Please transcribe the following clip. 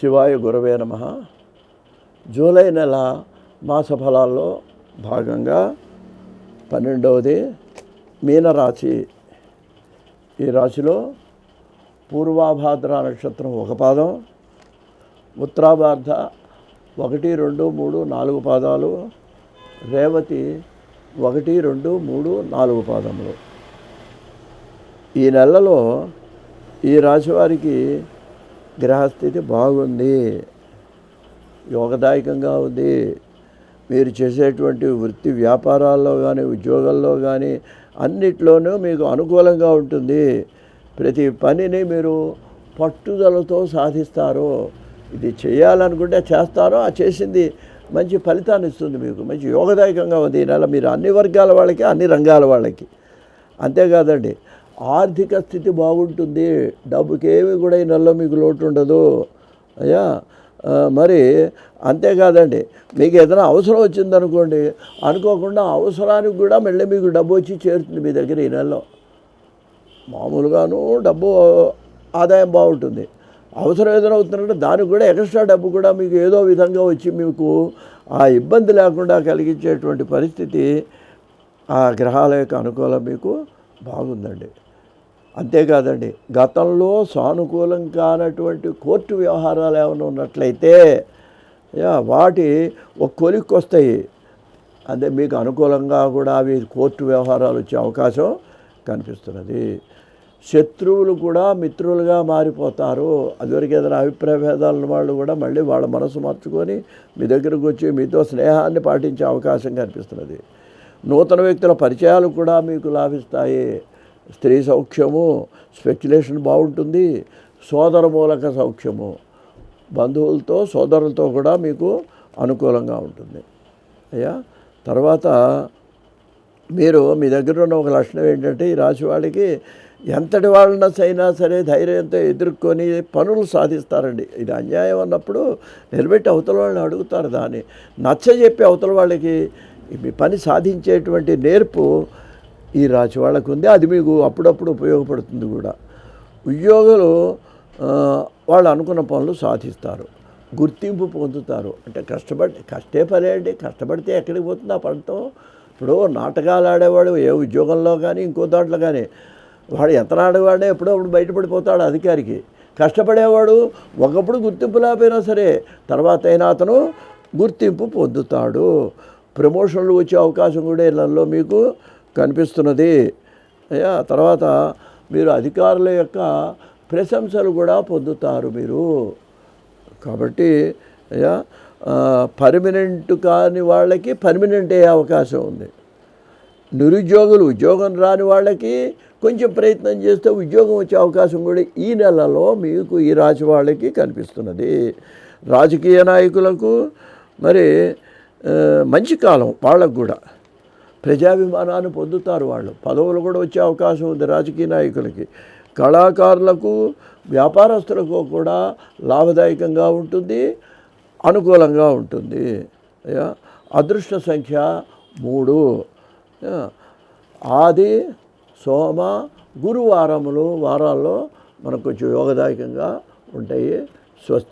శివాయ గురవే నమ. జూలై నెల మాస ఫలాల్లో భాగంగా పన్నెండవది మీనరాశి. ఈ రాశిలో పూర్వాభాద్ర నక్షత్రం ఒక పాదం ఉత్తరాభాద్ర ఒకటి రెండు మూడు నాలుగు పాదాలు రేవతి ఒకటి రెండు మూడు నాలుగు పాదములు. ఈ నెలలో ఈ రాశివారికి వారికి గ్రహస్థితి బాగుంది. యోగదాయకంగా ఉంది. మీరు చేసేటువంటి వృత్తి వ్యాపారాల్లో కానీ ఉద్యోగాల్లో కానీ అన్నిట్లోనూ మీకు అనుకూలంగా ఉంటుంది. ప్రతి పనిని మీరు పట్టుదలతో సాధిస్తారు. ఇది చేయాలనుకుంటే చేస్తారో ఆ చేసింది మంచి ఫలితాన్ని ఇస్తుంది మీకు. మంచి యోగదాయకంగా ఉంది ఈ నెల. మీరు అన్ని వర్గాల వాళ్ళకి అన్ని రంగాల వాళ్ళకి. అంతేకాదండి ఆర్థిక స్థితి బాగుంటుంది. డబ్బుకేమి కూడా ఈ నెలలో మీకు లోటు ఉండదు. అయ్యా మరి అంతేకాదండి మీకు ఏదైనా అవసరం వచ్చిందనుకోండి అనుకోకుండా అవసరానికి కూడా మళ్ళీ మీకు డబ్బు వచ్చి చేరుతుంది మీ దగ్గర ఈ నెలలో. మామూలుగాను డబ్బు ఆదాయం బాగుంటుంది. అవసరం ఏదైనా అవుతుందంటే దానికి కూడా ఎక్స్ట్రా డబ్బు కూడా మీకు ఏదో విధంగా వచ్చి మీకు ఆ ఇబ్బంది లేకుండా కలిగించేటువంటి పరిస్థితి ఆ గ్రహాల యొక్క అనుకూలం మీకు బాగుందండి. అంతేకాదండి గతంలో సానుకూలం కానటువంటి కోర్టు వ్యవహారాలు ఏమైనా ఉన్నట్లయితే వాటి ఒక కొలిక్కి వస్తాయి అదే మీకు అనుకూలంగా కూడా అవి కోర్టు వ్యవహారాలు వచ్చే అవకాశం కనిపిస్తున్నది. శత్రువులు కూడా మిత్రులుగా మారిపోతారు. అదివరకు ఏదైనా అభిప్రాయ భేదాలు వాళ్ళు కూడా మళ్ళీ వాళ్ళ మనసు మార్చుకొని మీ దగ్గరకు వచ్చి మీతో స్నేహాన్ని పాటించే అవకాశం కనిపిస్తున్నది. నూతన వ్యక్తుల పరిచయాలు కూడా మీకు లాభిస్తాయి. స్త్రీ సౌఖ్యము స్పెక్యులేషన్ బాగుంటుంది. సోదర మూలక సౌఖ్యము. బంధువులతో సోదరులతో కూడా మీకు అనుకూలంగా ఉంటుంది. అయ్యా? తర్వాత మీరు మీ దగ్గర ఉన్న ఒక లక్షణం ఏంటంటే ఈ రాశి వాళ్ళకి ఎంతటి వాళ్ళన సైనా సరే ధైర్యంతో ఎదుర్కొని పనులు సాధిస్తారండి. ఇది అన్యాయం అన్నప్పుడు నిలబెట్టి అవతల వాళ్ళని అడుగుతారు దాన్ని. నచ్చ చెప్పి అవతల వాళ్ళకి మీ పని సాధించేటువంటి నేర్పు ఈ రాశి వాళ్ళకు ఉంది. అది మీకు అప్పుడప్పుడు ఉపయోగపడుతుంది కూడా. ఉద్యోగులు వాళ్ళు అనుకున్న పనులు సాధిస్తారు. గుర్తింపు పొందుతారు. అంటే కష్టపడి కష్టే పని అండి కష్టపడితే ఎక్కడికి పోతుంది ఆ పనితో? ఇప్పుడు నాటకాలు ఆడేవాడు ఏ ఉద్యోగంలో కానీ ఇంకో దాంట్లో కానీ వాడు ఎంత ఆడేవాడే ఎప్పుడో అప్పుడు బయటపడిపోతాడు అధికారికి. కష్టపడేవాడు ఒకప్పుడు గుర్తింపు లేకపోయినా సరే తర్వాత అయినా అతను గుర్తింపు పొందుతాడు. ప్రమోషన్లు వచ్చే అవకాశం కూడా ఇళ్ళల్లో మీకు కనిపిస్తున్నది. అయ్యా తర్వాత మీరు అధికారుల యొక్క ప్రశంసలు కూడా పొందుతారు మీరు. కాబట్టి అయ్యా పర్మనెంట్ కాని వాళ్ళకి పర్మనెంట్ అయ్యే అవకాశం ఉంది. నిరుద్యోగులు ఉద్యోగం రాని వాళ్ళకి కొంచెం ప్రయత్నం చేస్తే ఉద్యోగం వచ్చే అవకాశం కూడా ఈ నెలలో మీకు ఈ రాశి వాళ్ళకి కనిపిస్తున్నది. రాజకీయ నాయకులకు మరి మంచి కాలం వాళ్ళకు కూడా. ప్రజాభిమానాన్ని పొందుతారు వాళ్ళు. పదవులు కూడా వచ్చే అవకాశం ఉంది రాజకీయ నాయకులకి. కళాకారులకు వ్యాపారస్తులకు కూడా లాభదాయకంగా ఉంటుంది అనుకూలంగా ఉంటుంది. అదృష్ట సంఖ్య మూడు. ఆది సోమ గురువారములు వారాల్లో మనకు కొంచెం యోగదాయకంగా ఉంటాయి స్వస్తి.